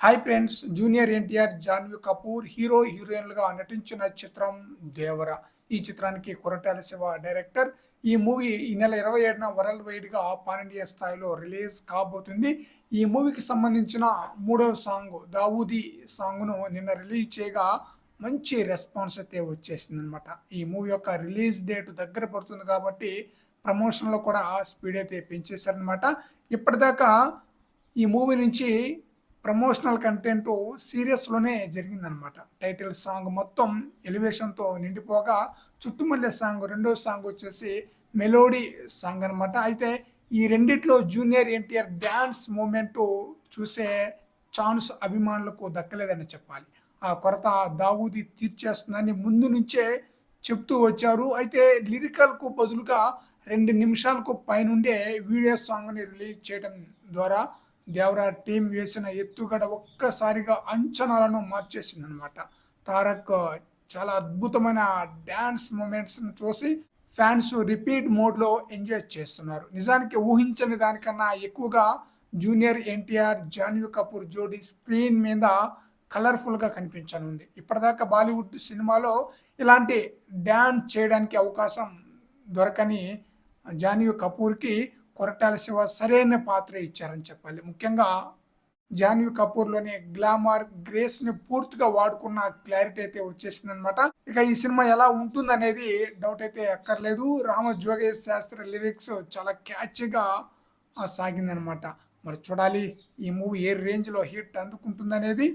Hi friends junior NTR Janhvi Kapoor hero హీరోయిన్లుగా నటించిన చిత్రం దేవర. ఈ చిత్రానికి కొరటాల శివ డైరెక్టర్. ఈ మూవీ ఈ నెల ఇరవై ఏడున వరల్డ్ వైడ్గా పాన్ ఇండియా స్థాయిలో రిలీజ్ కాబోతుంది. ఈ మూవీకి సంబంధించిన మూడవ సాంగ్ దావూది సాంగ్ను నిన్న రిలీజ్ చేయగా మంచి రెస్పాన్స్ అయితే వచ్చేసింది అనమాట ఈ మూవీ యొక్క రిలీజ్ డేట్ దగ్గర పడుతుంది కాబట్టి ప్రమోషన్లో కూడా స్పీడ్ అయితే పెంచేశారనమాట ఇప్పటిదాకా ఈ మూవీ నుంచి ప్రమోషనల్ కంటెంట్ సీరియస్లోనే జరిగిందనమాట టైటిల్ సాంగ్ మొత్తం ఎలివేషన్తో నిండిపోగా చుట్టుమల్లె సాంగ్ రెండో సాంగ్ వచ్చేసి మెలోడీ సాంగ్ అనమాట అయితే ఈ రెండిట్లో జూనియర్ ఎన్టీఆర్ డ్యాన్స్ మూమెంట్ చూసే ఛాన్స్ అభిమానులకు దక్కలేదని చెప్పాలి. ఆ కొరత దావూది తీర్చేస్తుందని ముందు నుంచే చెప్తూ వచ్చారు. అయితే లిరికల్కు బదులుగా రెండు నిమిషాలకు పైనుండే వీడియో సాంగ్ని రిలీజ్ చేయడం ద్వారా దేవరా టీం వేసిన ఎత్తుగడ ఒక్కసారిగా అంచనాలను మార్చేసింది అనమాట తారక్ చాలా అద్భుతమైన డ్యాన్స్ మూమెంట్స్ను చూసి ఫ్యాన్స్ రిపీట్ మోడ్లో ఎంజాయ్ చేస్తున్నారు. నిజానికి ఊహించని దానికన్నా ఎక్కువగా జూనియర్ ఎన్టీఆర్ జాన్వీ కపూర్ జోడీ స్క్రీన్ మీద కలర్ఫుల్గా కనిపించనుంది. ఇప్పటిదాకా బాలీవుడ్ సినిమాలో ఇలాంటి డ్యాన్స్ చేయడానికి అవకాశం దొరకని జాన్వీ కపూర్కి కొరటాల శివ సరైన పాత్ర ఇచ్చారని చెప్పాలి. ముఖ్యంగా జాన్వీ కపూర్లోని గ్లామర్ గ్రేస్ని పూర్తిగా వాడుకున్న క్లారిటీ అయితే వచ్చేసింది అనమాట ఇక ఈ సినిమా ఎలా ఉంటుందనేది డౌట్ అయితే అక్కర్లేదు రామ జోగేష్ శాస్త్రి లిరిక్స్ చాలా క్యాచ్గా సాగిందనమాట మరి చూడాలి ఈ మూవీ ఏ రేంజ్లో హిట్ అందుకుంటుందనేది.